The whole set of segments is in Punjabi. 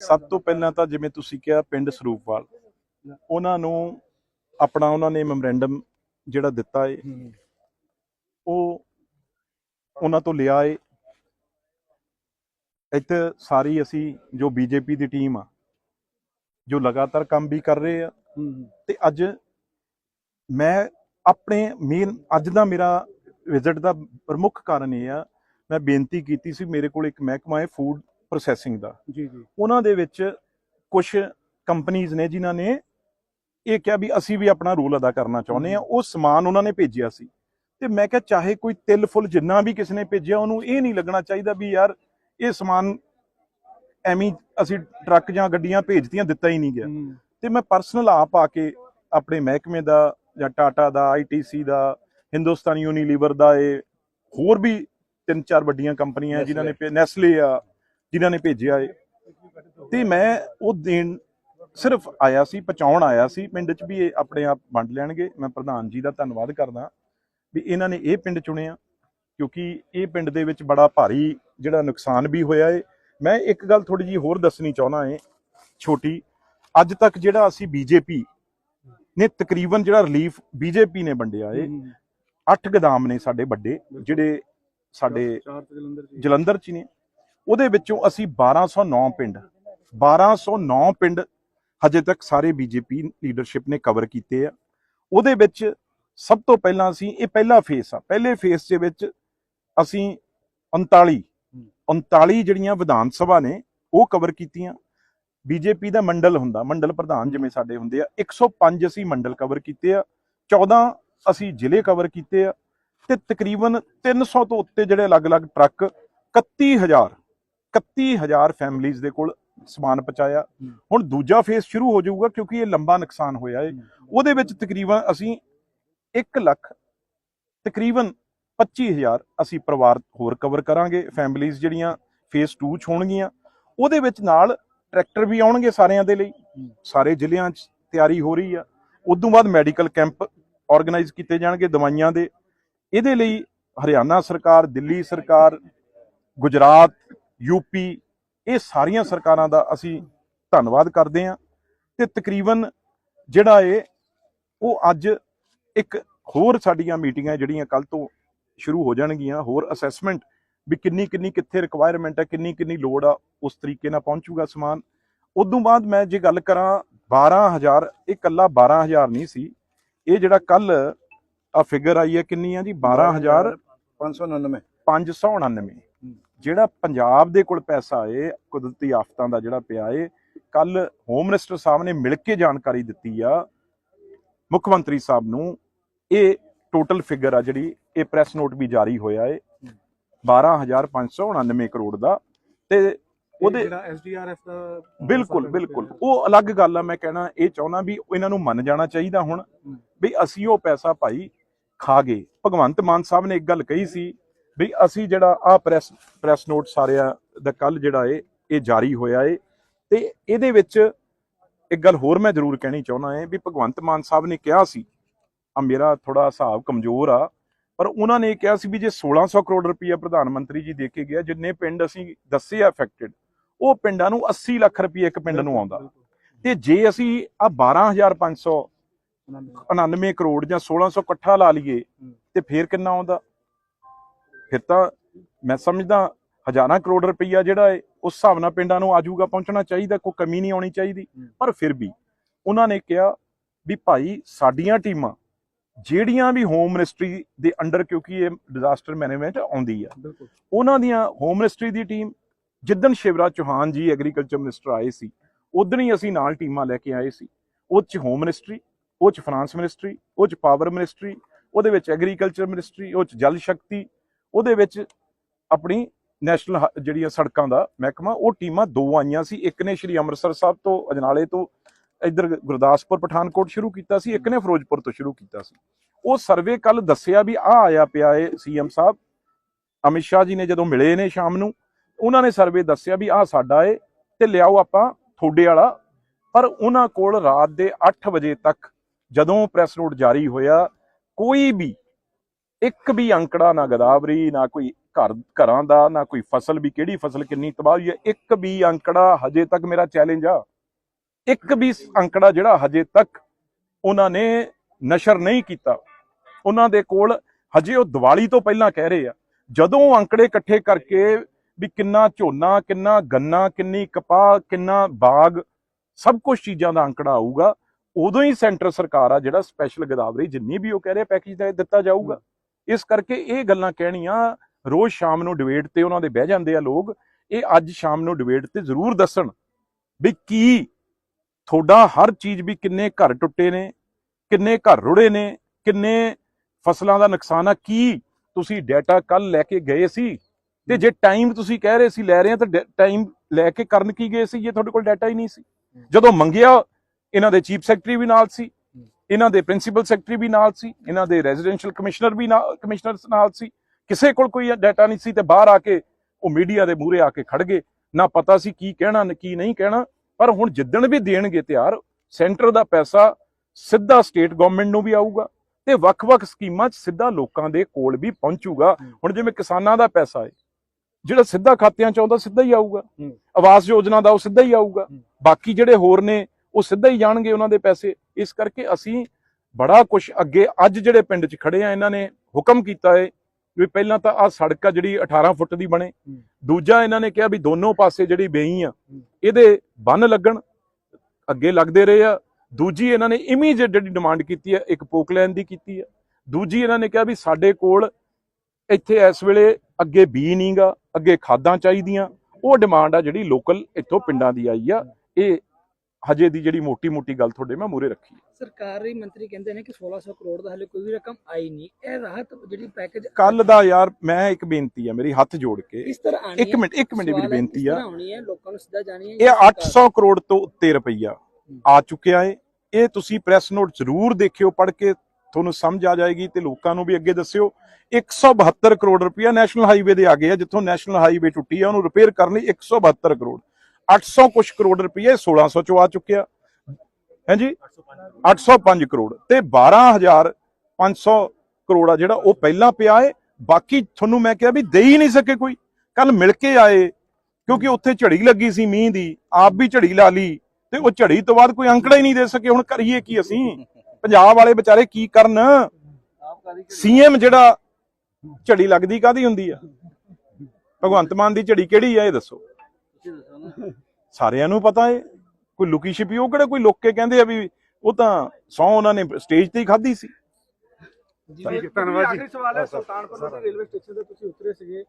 ਸਭ ਤੋਂ ਪਹਿਲਾਂ ਤਾਂ ਜਿਵੇਂ ਤੁਸੀਂ ਕਿਹਾ ਪਿੰਡ ਸਰੂਪਵਾਲ ਉਹਨਾਂ ਨੂੰ ਆਪਣਾ ਉਹਨਾਂ ਨੇ ਮੈਮੋਰੈਂਡਮ ਜਿਹੜਾ ਦਿੱਤਾ ਏ ਉਹ ਉਹਨਾਂ ਤੋਂ ਲਿਆ ਏ। ਇੱਥੇ ਸਾਰੀ ਅਸੀਂ ਜੋ ਬੀਜੇਪੀ ਦੀ ਟੀਮ ਆ ਜੋ ਲਗਾਤਾਰ ਕੰਮ ਵੀ ਕਰ ਰਹੇ ਆ ਤੇ ਅੱਜ ਮੈਂ ਆਪਣੇ ਮੇਨ ਅੱਜ ਦਾ ਮੇਰਾ ਵਿਜ਼ਿਟ ਦਾ ਪ੍ਰਮੁੱਖ ਕਾਰਨ ਇਹ ਆ ਮੈਂ ਬੇਨਤੀ ਕੀਤੀ ਸੀ ਮੇਰੇ ਕੋਲ ਇੱਕ ਮਹਿਕਮਾ ਹੈ ਫੂਡ ਪ੍ਰੋਸੈਸਿੰਗ ਦਾ। ਜੀ ਜੀ। ਉਹਨਾਂ ਦੇ ਵਿੱਚ ਕੁਝ ਕੰਪਨੀਆਂ ਨੇ ਜਿਨ੍ਹਾਂ ਨੇ ਇਹ ਕਿਹਾ ਵੀ ਅਸੀਂ ਵੀ ਆਪਣਾ ਰੋਲ ਅਦਾ ਕਰਨਾ ਚਾਹੁੰਦੇ ਆ ਉਹ ਸਮਾਨ ਉਹਨਾਂ ਨੇ ਭੇਜਿਆ ਸੀ। ਤੇ ਮੈਂ ਕਿਹਾ ਚਾਹੇ ਕੋਈ ਤਿਲ ਫੁੱਲ ਜਿੰਨਾ ਵੀ ਕਿਸੇ ਨੇ ਭੇਜਿਆ ਉਹਨੂੰ ਇਹ ਨਹੀਂ ਲੱਗਣਾ ਚਾਹੀਦਾ ਵੀ ਯਾਰ ਇਹ ਸਮਾਨ ਐਵੇਂ ਅਸੀਂ ਟਰੱਕ ਜਾਂ ਗੱਡੀਆਂ ਭੇਜਤੀਆਂ ਦਿੱਤਾ ਹੀ ਨਹੀਂ ਗਿਆ। ਤੇ ਮੈਂ ਪਰਸਨਲ ਆਪ ਆ ਕੇ ਆਪਣੇ ਮਹਿਕਮੇ ਦਾ ਜਾਂ ਟਾਟਾ ਦਾ ਆਈਟੀਸੀ ਦਾ ਹਿੰਦੁਸਤਾਨ ਯੂਨੀਲੀਵਰ ਦਾ ਇਹ ਹੋਰ ਵੀ ਤਿੰਨ ਚਾਰ ਵੱਡੀਆਂ ਕੰਪਨੀਆਂ ਜਿਨ੍ਹਾਂ ਨੇ ਨੈਸਲੇ ਆ ਜਿਨ੍ਹਾਂ ਨੇ ਭੇਜਿਆ ਏ। ਤੇ ਮੈਂ ਉਹ ਦੇਣ ਸਿਰਫ ਆਇਆ ਸੀ ਪਹੁੰਚਾਉਣ ਆਇਆ ਸੀ। ਪਿੰਡ 'ਚ ਵੀ ਇਹ ਆਪਣੇ ਆਪ ਵੰਡ ਲੈਣਗੇ। ਮੈਂ ਪ੍ਰਧਾਨ ਜੀ ਦਾ ਧੰਨਵਾਦ ਕਰਦਾ ਵੀ ਇਹਨਾਂ ਨੇ ਇਹ ਪਿੰਡ ਚੁਣਿਆ ਕਿਉਂਕਿ ਇਹ ਪਿੰਡ ਦੇ ਵਿੱਚ ਬੜਾ ਭਾਰੀ ਜਿਹੜਾ ਨੁਕਸਾਨ ਵੀ ਹੋਇਆ ਏ। ਮੈਂ ਇੱਕ ਗੱਲ ਥੋੜੀ ਜੀ ਹੋਰ ਦੱਸਣੀ ਚਾਹੁੰਦਾ ਏ ਛੋਟੀ। ਅੱਜ ਤੱਕ ਜਿਹੜਾ ਅਸੀਂ ਬੀਜੇਪੀ ਨੇ ਤਕਰੀਬਨ ਜਿਹੜਾ ਰਿਲੀਫ ਬੀਜੇਪੀ ਨੇ ਵੰਡਿਆ ਏ ਅੱਠ ਗਦਾਮ ਨੇ ਸਾਡੇ ਵੱਡੇ ਜਿਹੜੇ ਸਾਡੇ ਜਲੰਧਰ ਚ ਨੇ। ਉਹਦੇ ਵਿੱਚੋਂ ਅਸੀਂ 1209 ਪਿੰਡ 1209 ਪਿੰਡ ਹਜੇ ਤੱਕ ਸਾਰੇ ਬੀਜੇਪੀ ਲੀਡਰਸ਼ਿਪ ਨੇ ਕਵਰ ਕੀਤੇ ਆ। ਉਹਦੇ ਵਿੱਚ ਸਭ ਤੋਂ ਪਹਿਲਾਂ ਅਸੀਂ, ਇਹ ਪਹਿਲਾ ਫੇਸ ਆ। ਪਹਿਲੇ ਫੇਸ ਦੇ ਵਿੱਚ ਅਸੀਂ 39 39 ਜਿਹੜੀਆਂ ਵਿਧਾਨ ਸਭਾ ਨੇ, ਉਹ ਕਵਰ ਕੀਤੀਆਂ। ਬੀਜੇਪੀ ਦਾ ਮੰਡਲ ਹੁੰਦਾ, ਮੰਡਲ ਪ੍ਰਧਾਨ ਜਿਵੇਂ ਸਾਡੇ ਹੁੰਦੇ ਆ 105 ਅਸੀਂ ਮੰਡਲ ਕਵਰ ਕੀਤੇ ਆ। 14 ਅਸੀਂ ਜ਼ਿਲ੍ਹੇ ਕਵਰ ਕੀਤੇ ਆ ਤੇ ਤਕਰੀਬਨ 300 ਤੋਂ ਉੱਤੇ ਜਿਹੜੇ ਅਲੱਗ-ਅਲੱਗ ਟਰੱਕ 31000 31000 ਫੈਮਲੀਆਂ ਦੇ ਕੋਲ ਸਮਾਨ ਪਹੁੰਚਾਇਆ। ਹੁਣ ਦੂਜਾ ਫੇਸ ਸ਼ੁਰੂ ਹੋ ਜਾਊਗਾ ਕਿਉਂਕਿ ਇਹ ਲੰਬਾ ਨੁਕਸਾਨ ਹੋਇਆ ਹੈ। ਉਹਦੇ ਵਿੱਚ ਤਕਰੀਬਨ ਅਸੀਂ 1 ਲੱਖ ਤਕਰੀਬਨ 25000 ਅਸੀਂ ਪਰਿਵਾਰ ਹੋਰ ਕਵਰ ਕਰਾਂਗੇ। ਫੈਮਲੀਆਂ ਜਿਹੜੀਆਂ ਫੇਸ 2 ਚ ਹੋਣਗੀਆਂ। ਉਹਦੇ ਵਿੱਚ ਨਾਲ ਟਰੈਕਟਰ ਵੀ ਆਉਣਗੇ ਸਾਰਿਆਂ ਦੇ ਲਈ। ਸਾਰੇ ਜ਼ਿਲ੍ਹਿਆਂ 'ਚ ਤਿਆਰੀ ਹੋ ਰਹੀ ਆ। ਉਦੋਂ ਬਾਅਦ ਮੈਡੀਕਲ ਕੈਂਪ ਆਰਗੇਨਾਈਜ਼ ਕੀਤੇ ਜਾਣਗੇ ਦਵਾਈਆਂ ਦੇ। ਇਹਦੇ ਲਈ ਹਰਿਆਣਾ ਸਰਕਾਰ ਦਿੱਲੀ ਸਰਕਾਰ ਗੁਜਰਾਤ ਯੂਪੀ ਇਹ ਸਾਰੀਆਂ ਸਰਕਾਰਾਂ ਦਾ ਅਸੀਂ ਧੰਨਵਾਦ ਕਰਦੇ ਹਾਂ ਤੇ ਤਕਰੀਬਨ ਜਿਹੜਾ ਇਹ ਉਹ ਅੱਜ ਇੱਕ ਹੋਰ ਸਾਡੀਆਂ ਮੀਟਿੰਗਾਂ ਜਿਹੜੀਆਂ ਕੱਲ ਤੋਂ ਸ਼ੁਰੂ ਹੋ ਜਾਣਗੀਆਂ ਹੋਰ ਅਸੈਸਮੈਂਟ ਵੀ ਕਿੰਨੀ ਕਿੰਨੀ ਕਿੱਥੇ ਰਿਕੁਆਇਰਮੈਂਟ ਹੈ ਕਿੰਨੀ ਕਿੰਨੀ ਲੋੜ ਆ ਉਸ ਤਰੀਕੇ ਨਾਲ ਪਹੁੰਚੂਗਾ ਸਮਾਨ। ਉਦੋਂ ਬਾਅਦ ਮੈਂ ਜੇ ਗੱਲ ਕਰਾਂ 12000 ਇਹ ਕੱਲਾ 12000 ਨਹੀਂ ਸੀ। ਇਹ ਜਿਹੜਾ ਕੱਲ ਆ ਫਿਗਰ ਆਈ ਹੈ ਕਿੰਨੀ ਆ ਜੀ? 12000 599 599 ਜਿਹੜਾ ਪੰਜਾਬ ਦੇ ਕੋਲ ਪੈਸਾ ਏ ਕੁਦਰਤੀ ਆਫਤਾਂ ਦਾ ਜਿਹੜਾ ਪਿਆ ਏ ਕੱਲ ਹੋਮ ਮਿਨਿਸਟਰ ਸਾਹਿਬ ਨੇ ਮਿਲ ਕੇ ਜਾਣਕਾਰੀ ਦਿੱਤੀ ਆ ਮੁੱਖ ਮੰਤਰੀ ਸਾਹਿਬ ਨੂੰ ਇਹ ਟੋਟਲ ਫਿਗਰ ਆ ਜਿਹੜੀ ਇਹ ਪ੍ਰੈਸ ਨੋਟ ਵੀ ਜਾਰੀ ਹੋਇਆ ਏ 12599 ਕਰੋੜ ਦਾ ਤੇ ਉਹਦੇ ਜਿਹੜਾ ਐਸਡੀਆਰਐਫ ਦਾ ਬਿਲਕੁਲ ਬਿਲਕੁਲ ਉਹ ਅਲੱਗ ਗੱਲ ਆ ਮੈਂ ਕਹਿਣਾ ਇਹ ਚਾਹੁੰਦਾ ਵੀ ਇਹਨਾਂ ਨੂੰ ਮੰਨ ਜਾਣਾ ਚਾਹੀਦਾ ਹੁਣ ਵੀ ਅਸੀਂ ਉਹ ਪੈਸਾ ਭਾਈ ਖਾ ਗਏ। ਭਗਵੰਤ ਮਾਨ ਸਾਹਿਬ ਨੇ ਇੱਕ ਗੱਲ ਕਹੀ ਸੀ ਵੀ ਅਸੀਂ ਜਿਹੜਾ ਆ ਪ੍ਰੈਸ ਪ੍ਰੈਸ ਨੋਟ ਸਾਰਿਆਂ ਦਾ ਕੱਲ ਜਿਹੜਾ ਏ, ਇਹ ਜਾਰੀ ਹੋਇਆ ਏ ਤੇ ਇਹਦੇ ਵਿੱਚ ਇੱਕ ਗੱਲ ਹੋਰ ਮੈਂ ਜ਼ਰੂਰ ਕਹਿਣੀ ਚਾਹੁੰਦਾ ਏ ਵੀ ਭਗਵੰਤ ਮਾਨ ਸਾਹਿਬ ਨੇ ਕਿਹਾ ਸੀ ਆ ਮੇਰਾ ਥੋੜਾ ਹਿਸਾਬ ਕਮਜ਼ੋਰ ਆ, ਪਰ ਉਹਨਾਂ ਨੇ ਕਿਹਾ ਸੀ ਵੀ ਜੇ 1600 ਕਰੋੜ ਰੁਪਈਆ ਪ੍ਰਧਾਨ ਮੰਤਰੀ ਜੀ ਦੇ ਕੇ ਗਿਆ, ਜਿੰਨੇ ਪਿੰਡ ਅਸੀਂ ਦੱਸੇ ਆ ਅਫੈਕਟਡ ਉਹ ਪਿੰਡਾਂ ਨੂੰ 80 ਲੱਖ ਰੁਪਏ ਇੱਕ ਪਿੰਡ ਨੂੰ ਆਉਂਦਾ ਤੇ ਜੇ ਅਸੀਂ ਆ 12500 99 ਕਰੋੜ ਜਾਂ 1600 ਇਕੱਠਾ ਲਾ ਲਈਏ, ਤੇ ਫੇਰ ਕਿੰਨਾ ਆਉਂਦਾ? ਫਿਰ ਤਾਂ ਮੈਂ ਸਮਝਦਾ ਹਜ਼ਾਰਾਂ ਕਰੋੜ ਰੁਪਈਆ ਜਿਹੜਾ ਹੈ ਉਸ ਹਿਸਾਬ ਨਾਲ ਪਿੰਡਾਂ ਨੂੰ ਆਜੂਗਾ ਪਹੁੰਚਣਾ ਚਾਹੀਦਾ ਕੋਈ ਕਮੀ ਨਹੀਂ ਆਉਣੀ ਚਾਹੀਦੀ। ਪਰ ਫਿਰ ਵੀ ਉਹਨਾਂ ਨੇ ਕਿਹਾ ਵੀ ਭਾਈ ਸਾਡੀਆਂ ਟੀਮਾਂ ਜਿਹੜੀਆਂ ਵੀ ਹੋਮ ਮਿਨਿਸਟਰੀ ਦੇ ਅੰਡਰ ਕਿਉਂਕਿ ਇਹ ਡਿਜ਼ਾਸਟਰ ਮੈਨੇਜਮੈਂਟ ਆਉਂਦੀ ਆ ਉਹਨਾਂ ਦੀਆਂ ਹੋਮ ਮਿਨਿਸਟਰੀ ਦੀ ਟੀਮ ਜਿੱਦਣ ਸ਼ਿਵਰਾਜ ਚੌਹਾਨ ਜੀ ਐਗਰੀਕਲਚਰ ਮਿਨਿਸਟਰ ਆਏ ਸੀ ਉਦੋਂ ਹੀ ਅਸੀਂ ਨਾਲ ਟੀਮਾਂ ਲੈ ਕੇ ਆਏ ਸੀ। ਉਹ ਚ ਹੋਮ ਮਿਨਿਸਟਰੀ ਉਹ ਚ ਫਾਈਨਾਂਸ ਮਿਨਿਸਟਰੀ ਉਹ ਚ ਪਾਵਰ ਮਿਨਿਸਟਰੀ ਉਹਦੇ ਵਿੱਚ ਐਗਰੀਕਲਚਰ ਮਿਨਿਸਟਰੀ ਉਹ ਚ ਜਲ ਸ਼ਕਤੀ ਉਹਦੇ ਵਿੱਚ ਆਪਣੀ ਨੈਸ਼ਨਲ ਹ- ਜਿਹੜੀਆਂ ਸੜਕਾਂ ਦਾ ਮਹਿਕਮਾ, ਉਹ ਟੀਮਾਂ ਦੋ ਆਈਆਂ ਸੀ। ਇੱਕ ਨੇ ਸ਼੍ਰੀ ਅੰਮ੍ਰਿਤਸਰ ਸਾਹਿਬ ਤੋਂ, ਅਜਨਾਲੇ ਤੋਂ, ਇੱਧਰ ਗੁਰਦਾਸਪੁਰ, ਪਠਾਨਕੋਟ ਸ਼ੁਰੂ ਕੀਤਾ ਸੀ। ਇੱਕ ਨੇ ਫਿਰੋਜ਼ਪੁਰ ਤੋਂ ਸ਼ੁਰੂ ਕੀਤਾ ਸੀ। ਉਹ ਸਰਵੇ ਕੱਲ ਦੱਸਿਆ ਵੀ ਆ ਆਇਆ ਪਿਆ ਏ ਸੀਐਮ ਸਾਹਿਬ। ਅਮਿਤ ਸ਼ਾਹ ਜੀ ਨੇ ਜਦੋਂ ਮਿਲੇ ਨੇ ਸ਼ਾਮ ਨੂੰ, ਉਹਨਾਂ ਨੇ ਸਰਵੇ ਦੱਸਿਆ ਵੀ ਆ ਸਾਡਾ ਏ ਤੇ ਲਿਆਓ ਆਪਾਂ ਥੋੜੇ ਵਾਲਾ। ਪਰ ਉਹਨਾਂ ਕੋਲ ਰਾਤ ਦੇ 8 ਵਜੇ ਤੱਕ ਜਦੋਂ ਪ੍ਰੈਸ ਨੋਟ ਜਾਰੀ ਹੋਇਆ, ਕੋਈ ਵੀ ਇੱਕ ਵੀ ਅੰਕੜਾ ਨਾ ਗਦਾਵਰੀ, ਨਾ ਕੋਈ ਘਰ, ਘਰਾਂ ਦਾ, ਨਾ ਕੋਈ ਫਸਲ ਵੀ ਕਿਹੜੀ ਫਸਲ ਕਿੰਨੀ ਤਬਾਹ ਹੋਈ ਹੈ, ਇੱਕ ਵੀ ਅੰਕੜਾ ਹਜੇ ਤੱਕ ਮੇਰਾ ਚੈਲੰਜ ਆ। ਇੱਕ ਵੀ ਅੰਕੜਾ ਜਿਹੜਾ ਹਜੇ ਤੱਕ ਉਹਨਾਂ ਨੇ ਨਸ਼ਰ ਨਹੀਂ ਕੀਤਾ। ਉਹਨਾਂ ਦੇ ਕੋਲ ਹਜੇ ਉਹ ਦੀਵਾਲੀ ਤੋਂ ਪਹਿਲਾਂ ਕਹਿ ਰਹੇ ਆ। ਜਦੋਂ ਉਹ ਅੰਕੜੇ ਇਕੱਠੇ ਕਰਕੇ ਵੀ ਕਿੰਨਾ ਝੋਨਾ, ਕਿੰਨਾ ਗੰਨਾ, ਕਿੰਨੀ ਕਪਾਹ, ਕਿੰਨਾ ਬਾਗ, ਸਭ ਕੁਝ ਚੀਜ਼ਾਂ ਦਾ ਅੰਕੜਾ ਆਊਗਾ, ਉਦੋਂ ਹੀ ਸੈਂਟਰ ਸਰਕਾਰ ਆ ਜਿਹੜਾ ਸਪੈਸ਼ਲ ਗਦਾਵਰੀ ਜਿੰਨੀ ਵੀ ਉਹ ਕਹਿ ਰਹੇ ਪੈਕੇਜ ਦਾ ਦਿੱਤਾ ਜਾਊਗਾ। ਇਸ ਕਰਕੇ ਇਹ ਗੱਲਾਂ ਕਹਿਣੀਆਂ ਰੋਜ਼ ਸ਼ਾਮ ਨੂੰ ਡਿਬੇਟ ਤੇ ਉਹਨਾਂ ਦੇ ਬਹਿ ਜਾਂਦੇ ਆ ਲੋਕ ਇਹ ਅੱਜ ਸ਼ਾਮ ਨੂੰ ਡਿਬੇਟ ਤੇ ਜ਼ਰੂਰ ਦੱਸਣ ਵੀ ਕੀ ਤੁਹਾਡਾ ਹਰ ਚੀਜ਼ ਵੀ ਕਿੰਨੇ ਘਰ ਟੁੱਟੇ ਨੇ ਕਿੰਨੇ ਘਰ ਰੁੜੇ ਨੇ ਕਿੰਨੇ ਫਸਲਾਂ ਦਾ ਨੁਕਸਾਨ ਆ ਕੀ ਤੁਸੀਂ ਡਾਟਾ ਕੱਲ ਲੈ ਕੇ ਗਏ ਸੀ? ਤੇ ਜੇ ਟਾਈਮ ਤੁਸੀਂ ਕਹਿ ਰਹੇ ਸੀ ਲੈ ਰਹੇ ਆ ਤਾਂ ਟਾਈਮ ਲੈ ਕੇ ਕਰਨ ਕੀ ਗਏ ਸੀ? ਜੇ ਤੁਹਾਡੇ ਕੋਲ ਡਾਟਾ ਹੀ ਨਹੀਂ ਸੀ। ਜਦੋਂ ਮੰਗਿਆ ਇਹਨਾਂ ਦੇ ਚੀਫ ਸੈਕਟਰੀ ਵੀ ਨਾਲ ਸੀ। ਇਹਨਾਂ ਦੇ ਪ੍ਰਿੰਸੀਪਲ ਸੈਕਟਰੀ ਵੀ ਨਾਲ ਸੀ ਇਹਨਾਂ ਦੇ ਰੈਜ਼ੀਡੈਂਸ਼ੀਅਲ ਕਮਿਸ਼ਨਰ ਵੀ ਨਾਲ ਕਮਿਸ਼ਨਰਸ ਨਾਲ ਸੀ। ਕਿਸੇ ਕੋਲ ਕੋਈ ਡਾਟਾ ਨਹੀਂ ਸੀ ਤੇ ਬਾਹਰ ਆ ਕੇ ਉਹ ਮੀਡੀਆ ਦੇ ਮੂਹਰੇ ਆ ਕੇ ਖੜ ਗਏ। ਨਾ ਪਤਾ ਸੀ ਕੀ ਕਹਿਣਾ ਨਾ ਕੀ ਨਹੀਂ ਕਹਿਣਾ ਪਰ ਹੁਣ ਜਿੱਦਣ ਵੀ ਦੇਣਗੇ ਤਿਆਰ ਸੈਂਟਰ ਦਾ ਪੈਸਾ ਸਿੱਧਾ ਸਟੇਟ ਗਵਰਨਮੈਂਟ ਨੂੰ ਵੀ ਆਊਗਾ ਤੇ ਵੱਖ-ਵੱਖ ਸਕੀਮਾਂ 'ਚ ਸਿੱਧਾ ਲੋਕਾਂ ਦੇ ਕੋਲ ਵੀ ਪਹੁੰਚੂਗਾ। ਹੁਣ ਜਿਵੇਂ ਕਿਸਾਨਾਂ ਦਾ ਪੈਸਾ ਹੈ ਜਿਹੜਾ ਸਿੱਧਾ ਖਾਤਿਆਂ 'ਚ ਆਉਂਦਾ ਸਿੱਧਾ ਹੀ ਆਊਗਾ। ਆਵਾਸ ਯੋਜਨਾ ਦਾ ਉਹ ਸਿੱਧਾ ਹੀ ਆਊਗਾ। ਬਾਕੀ ਜਿਹੜੇ ਹੋਰ ਨੇ ਉਹ ਸਿੱਧਾ ਹੀ ਜਾਣਗੇ ਉਹਨਾਂ ਦੇ ਪੈਸੇ। ਇਸ ਕਰਕੇ ਅਸੀਂ ਬੜਾ ਕੁਝ ਅੱਗੇ ਅੱਜ ਜਿਹੜੇ ਪਿੰਡ 'ਚ ਖੜੇ ਆ ਇਹਨਾਂ ਨੇ ਹੁਕਮ ਕੀਤਾ ਹੈ ਵੀ ਪਹਿਲਾਂ ਤਾਂ ਆ ਸੜਕ ਆ ਜਿਹੜੀ 18 ਫੁੱਟ ਦੀ ਬਣੇ। ਦੂਜਾ ਇਹਨਾਂ ਨੇ ਕਿਹਾ ਵੀ ਦੋਨੋਂ ਪਾਸੇ ਜਿਹੜੀ ਬੇਈ ਆ। ਇਹਦੇ ਬੰਨ ਲੱਗਣ ਅੱਗੇ ਲੱਗਦੇ ਰਹੇ ਆ। ਦੂਜੀ ਇਹਨਾਂ ਨੇ ਇਮੀਡੀਏਟ ਜਿਹੜੀ ਡਿਮਾਂਡ ਕੀਤੀ ਹੈ ਇੱਕ ਪੋਕਲੈਨ ਦੀ ਕੀਤੀ ਹੈ ਦੂਜੀ ਇਹਨਾਂ ਨੇ ਕਿਹਾ ਵੀ ਸਾਡੇ ਕੋਲ ਇੱਥੇ ਇਸ ਵੇਲੇ ਅੱਗੇ ਬੀ ਨਹੀਂਗਾ ਅੱਗੇ ਖਾਦਾਂ ਚਾਹੀਦੀਆਂ। ਉਹ ਡਿਮਾਂਡ ਆ ਜਿਹੜੀ ਲੋਕਲ ਇੱਥੋਂ ਪਿੰਡਾਂ ਦੀ ਆਈ ਆ। ਇਹ ਹਜੇ ਦੀ ਜਿਹੜੀ ਮੋਟੀ-ਮੋਟੀ ਗੱਲ ਤੁਹਾਡੇ ਮੈਂ ਮੂਰੇ ਰੱਖੀ ਹੈ। ਸਰਕਾਰੀ ਮੰਤਰੀ ਕਹਿੰਦੇ ਨੇ ਕਿ 1600 ਕਰੋੜ ਦਾ ਹਲੇ ਕੋਈ ਵੀ ਰਕਮ ਆਈ ਨਹੀਂ। ਇਹ ਰਾਹਤ ਜਿਹੜੀ ਪੈਕੇਜ ਕੱਲ ਦਾ ਯਾਰ ਮੈਂ ਇੱਕ ਬੇਨਤੀ ਆ ਮੇਰੀ ਹੱਥ ਜੋੜ ਕੇ। ਕਿਸ ਤਰ੍ਹਾਂ ਆਣੀ ਇੱਕ ਮਿੰਟ ਇੱਕ ਮਿੰਟ ਮੇਰੀ ਬੇਨਤੀ ਆ। ਆਉਣੀ ਹੈ ਲੋਕਾਂ ਨੂੰ ਸਿੱਧਾ ਜਾਣੀ ਹੈ ਇਹ 800 ਕਰੋੜ ਤੋਂ ਉੱਤੇ ਰੁਪਈਆ ਆ ਚੁੱਕਿਆ ਏ। ਇਹ ਤੁਸੀਂ ਪ੍ਰੈਸ ਨੋਟ ਜ਼ਰੂਰ ਦੇਖਿਓ ਪੜ੍ਹ ਕੇ ਤੁਹਾਨੂੰ ਸਮਝ ਆ ਜਾਏਗੀ ਤੇ ਲੋਕਾਂ ਨੂੰ ਵੀ ਅੱਗੇ ਦੱਸਿਓ। 172 ਕਰੋੜ ਰੁਪਈਆ ਨੈਸ਼ਨਲ ਹਾਈਵੇ ਦੇ ਆ ਗਿਆ ਜਿੱਥੋਂ ਨੈਸ਼ਨਲ ਹਾਈਵੇ ਟੁੱਟੀ ਆ ਉਹਨੂੰ ਰਿਪੇਅਰ ਕਰਨ ਲਈ 172 ਕਰੋੜ। 800 ਕੁਛ ਕਰੋੜ ਰੁਪਈਆ 1600 ਚੋਂ ਆ ਚੁੱਕਿਆ। ਹਾਂਜੀ? 805 ਕਰੋੜ। ਤੇ 12500 ਕਰੋੜ ਆ ਜਿਹੜਾ ਉਹ ਪਹਿਲਾਂ ਪਿਆ ਏ। ਬਾਕੀ ਤੁਹਾਨੂੰ ਮੈਂ ਕਿਹਾ ਵੀ ਦੇ ਹੀ ਨਹੀਂ ਸਕੇ ਕੋਈ। ਕੱਲ ਮਿਲ ਕੇ ਆਏ, ਕਿਉਂਕਿ ਉੱਥੇ ਝੜੀ ਲੱਗੀ ਸੀ ਮੀਂਹ ਦੀ, ਆਪ ਵੀ ਝੜੀ ਲਾ ਲਈ, ਤੇ ਉਹ ਝੜੀ ਤੋਂ ਬਾਅਦ ਕੋਈ ਅੰਕੜਾ ਹੀ ਨਹੀਂ ਦੇ ਸਕੇ। ਹੁਣ ਕਰੀਏ ਕੀ ਅਸੀਂ? ਪੰਜਾਬ ਵਾਲੇ ਵਿਚਾਰੇ ਕੀ ਕਰਨ? ਸੀਐਮ ਜਿਹੜਾ ਝੜੀ ਲੱਗਦੀ ਕਾਦੀ ਹੁੰਦੀ ਆ? ਭਗਵੰਤ ਮਾਨ ਦੀ ਝੜੀ ਕਿਹੜੀ ਆ, ਇਹ ਦੱਸੋ। ਸਾਰਿਆਂ ਨੂੰ ਪਤਾ ਏ। ਕੋਈ ਲੁਕੀ ਛਿਪੀ ਉਹ ਕਿਹੜਾ ਕੋਈ ਲੁੱਕ ਕੇ ਕਹਿੰਦੇ ਆ ਵੀ ਉਹ ਤਾਂ ਸੌ ਉਹਨਾਂ ਨੇ ਸਟੇਜ ਤੇ ਹੀ ਖਾਧੀ ਸੀ। ਜੀ ਧੰਨਵਾਦ ਜੀ। ਆਖਰੀ ਸਵਾਲ ਹੈ ਸੁਲਤਾਨਪੁਰ ਦੇ ਰੇਲਵੇ ਸਟੇਸ਼ਨ ਤੇ ਤੁਸੀਂ ਉਤਰੇ ਸੀਗੇ।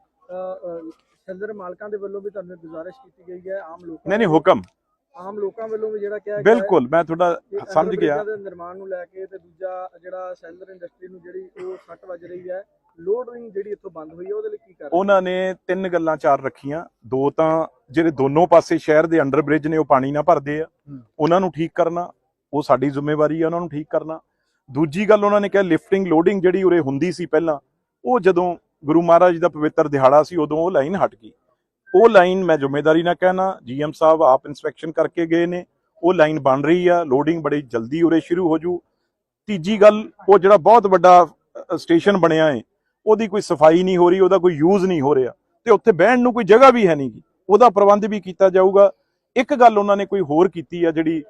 ਸੈਲਰ ਮਾਲਕਾਂ ਦੇ ਵੱਲੋਂ ਵੀ ਤੁਹਾਨੂੰ ਗੁਜ਼ਾਰਿਸ਼ ਕੀਤੀ ਗਈ ਹੈ ਆਮ ਲੋਕਾਂ ਨਹੀਂ ਨਹੀਂ ਹੁਕਮ। ਆਮ ਲੋਕਾਂ ਵੱਲੋਂ ਵੀ ਜਿਹੜਾ ਕਿਹਾ ਹੈ ਬਿਲਕੁਲ ਮੈਂ ਤੁਹਾਡਾ ਸਮਝ ਗਿਆ। ਨਿਰਮਾਣ ਨੂੰ ਲੈ ਕੇ ਤੇ ਦੂਜਾ ਜਿਹੜਾ ਸੈਲਰ ਇੰਡਸਟਰੀ ਨੂੰ ਜਿਹੜੀ ਉਹ ਸੱਟ ਵੱਜ ਰਹੀ ਹੈ ਲੋਡਿੰਗ ਜਿਹੜੀ ਇੱਥੋਂ ਬੰਦ ਹੋਈ ਹੈ ਉਹਦੇ ਲਈ ਕੀ ਕਰ ਉਹਨਾਂ ਨੇ ਤਿੰਨ ਗੱਲਾਂ ਚਾਰ ਰੱਖੀਆਂ। ਦੋ ਤਾਂ ਜਿਹੜੇ ਦੋਨੋਂ ਪਾਸੇ ਸ਼ਹਿਰ ਦੇ ਅੰਡਰ ਬ੍ਰਿਜ ਨੇ ਉਹ ਪਾਣੀ ਨਾ ਭਰਦੇ ਆ। ਉਹਨਾਂ ਨੂੰ ਠੀਕ ਕਰਨਾ ਉਹ ਸਾਡੀ ਜ਼ਿੰਮੇਵਾਰੀ ਆ ਉਹਨਾਂ ਨੂੰ ਠੀਕ ਕਰਨਾ। ਦੂਜੀ ਗੱਲ ਉਹਨਾਂ ਨੇ ਕਿਹਾ ਲਿਫਟਿੰਗ ਲੋਡਿੰਗ ਜਿਹੜੀ ਉਰੇ ਹੁੰਦੀ ਸੀ ਪਹਿਲਾਂ ਉਹ ਜਦੋਂ ਗੁਰੂ ਮਹਾਰਾਜ ਦਾ ਪਵਿੱਤਰ ਦਿਹਾੜਾ ਸੀ ਉਦੋਂ ਉਹ ਲਾਈਨ ਹਟ ਗਈ। ਉਹ ਲਾਈਨ ਮੈਂ ਜ਼ਿੰਮੇਵਾਰੀ ਨਾਲ ਕਹਿਣਾ ਜੀਐਮ ਸਾਹਿਬ ਆਪ ਇਨਸਪੈਕਸ਼ਨ ਕਰਕੇ ਗਏ ਨੇ। ਉਹ ਲਾਈਨ ਬਣ ਰਹੀ ਆ ਲੋਡਿੰਗ ਬੜੀ ਜਲਦੀ ਉਰੇ ਸ਼ੁਰੂ ਹੋ ਜੂ। ਤੀਜੀ ਗੱਲ ਉਹ ਜਿਹੜਾ ਬਹੁਤ ਵੱਡਾ ਸਟੇਸ਼ਨ ਬਣਿਆ ਏ ਉਹਦੀ ਕੋਈ ਸਫ਼ਾਈ ਨਹੀਂ ਹੋ ਰਹੀ ਉਹਦਾ ਕੋਈ ਯੂਜ਼ ਨਹੀਂ ਹੋ ਰਿਹਾ। ਤੇ ਉੱਥੇ ਬਹਿਣ ਨੂੰ ਕੋਈ ਜਗ੍ਹਾ ਵੀ ਹੈ ਨਹੀਂਗੀ ਉਹਦਾ ਪ੍ਰਬੰਧ ਵੀ ਕੀਤਾ ਜਾਊਗਾ। ਇੱਕ ਗੱਲ ਉਹਨਾਂ ਨੇ ਕੋਈ ਹੋਰ ਕੀਤੀ ਆ ਜਿਹੜੀ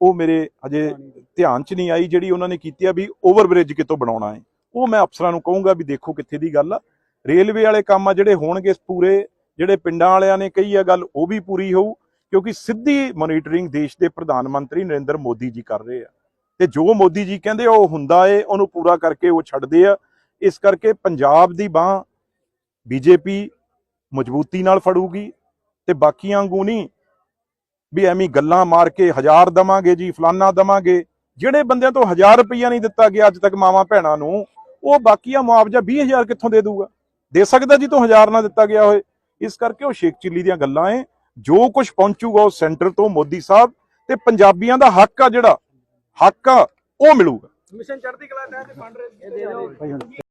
ਉਹ ਮੇਰੇ ਹਜੇ ਧਿਆਨ 'ਚ ਨਹੀਂ ਆਈ ਜਿਹੜੀ ਉਹਨਾਂ ਨੇ ਕੀਤੀ ਆ ਵੀ ਓਵਰਬ੍ਰਿਜ ਕਿਤੋਂ ਬਣਾਉਣਾ ਹੈ। ਉਹ ਮੈਂ ਅਫਸਰਾਂ ਨੂੰ ਕਹੂੰਗਾ ਵੀ ਦੇਖੋ ਕਿੱਥੇ ਦੀ ਗੱਲ ਆ। ਰੇਲਵੇ ਵਾਲੇ ਕੰਮ ਆ ਜਿਹੜੇ ਹੋਣਗੇ ਪੂਰੇ ਜਿਹੜੇ ਪਿੰਡਾਂ ਵਾਲਿਆਂ ਨੇ ਕਹੀ ਆ ਗੱਲ ਉਹ ਵੀ ਪੂਰੀ ਹੋਊ ਕਿਉਂਕਿ ਸਿੱਧੀ ਮੋਨੀਟਰਿੰਗ ਦੇਸ਼ ਦੇ ਪ੍ਰਧਾਨ ਮੰਤਰੀ ਨਰਿੰਦਰ ਮੋਦੀ ਜੀ ਕਰ ਰਹੇ ਆ। ਤੇ ਜੋ ਮੋਦੀ ਜੀ ਕਹਿੰਦੇ ਆ, ਉਹ ਹੁੰਦਾ ਏ ਉਹਨੂੰ ਪੂਰਾ ਕਰਕੇ ਉਹ ਛੱਡਦੇ ਆ। ਇਸ ਕਰਕੇ ਪੰਜਾਬ ਦੀ ਬਾਹ ਬੀਜੇਪੀ ਮਜ਼ਬੂਤੀ ਨਾਲ ਫੜੂਗੀ ਤੇ ਬਾਕੀਆਂ ਵਾਂਗੂ ਨਹੀਂ ਵੀ ਐਵੇਂ ਗੱਲਾਂ ਮਾਰ ਕੇ ਹਜ਼ਾਰ ਦਵਾਂਗੇ ਜੀ ਫਲਾਨਾ ਦਵਾਂਗੇ। ਜਿਹੜੇ ਬੰਦਿਆਂ ਤੋਂ ਹਜ਼ਾਰ ਰੁਪਈਆ ਨਹੀਂ ਦਿੱਤਾ ਗਿਆ ਅੱਜ ਤੱਕ ਮਾਵਾਂ ਭੈਣਾਂ ਨੂੰ ਉਹ ਬਾਕੀਆਂ ਮੁਆਵਜ਼ਾ 20000 ਕਿੱਥੋਂ ਦੇ ਦੂਗਾ? ਦੇ ਸਕਦਾ ਜੀ ਤੋਂ ਹਜ਼ਾਰ ਨਾ ਦਿੱਤਾ ਗਿਆ ਹੋਏ। ਇਸ ਕਰਕੇ ਉਹ ਸ਼ੇਖ ਚਿੱਲੀ ਦੀਆਂ ਗੱਲਾਂ ਏ ਜੋ ਕੁਝ ਪਹੁੰਚੂਗਾ ਉਹ ਸੈਂਟਰ ਤੋਂ ਮੋਦੀ ਸਾਹਿਬ ਤੇ ਪੰਜਾਬੀਆਂ ਦਾ ਹੱਕ ਆ ਜਿਹੜਾ ਹੱਕ ਆ ਉਹ ਮਿਲੂਗਾ। ਮਿਸ਼ਨ ਚੜ੍ਹਦੀ ਕਲਾ ਤਹਿਤ ਫੰਡ ਰੇਜ਼